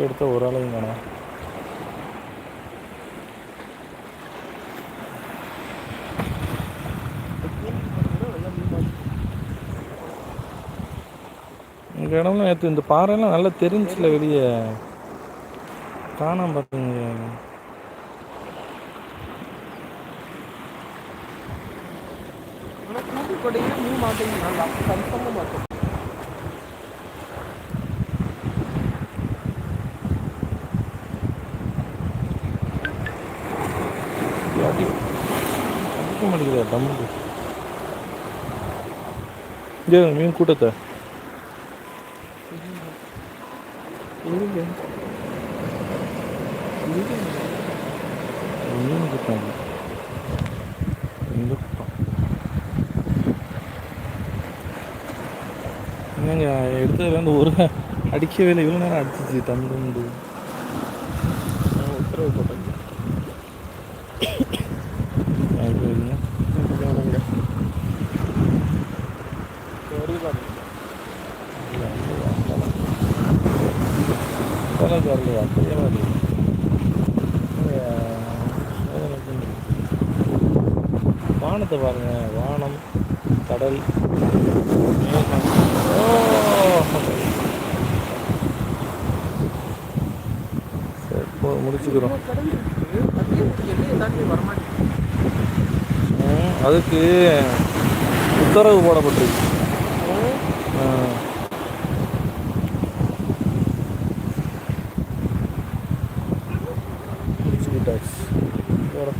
Video எடுத்த ஒரு ஆளையும் காணும் இந்த இடம்லாம் நேற்று இந்த பாறைலாம் நல்லா தெரிஞ்சுல வெளியே. காணாம பார்த்தீங்க ஆனால் கூட்டு கொடையே மூணு மாட்டேங்குது நல்லா கன்ஃபார்மாக மாட்டோம் அடி அடிக்க மாட்டேங்குதா டம்முக்கு இங்கே மீன் கூட்டத்தை எங்க மீன் கூட்டம் இது. இந்த கூட்டம் என்னங்க எடுத்ததுலேருந்து ஒரு அடிக்கவே இல்லை இவ்வளோ நேரம் அடிச்சிச்சு தமிழ் நான் உத்தரவு போட்டேன் வரலையா வரலையா வானத்தை பாருங்க. வானம் கடல். சரி முடிச்சுக்கிறோம். அதுக்கு உத்தரவு போடப்பட்டிருக்கு. Uh, sige guys. Pero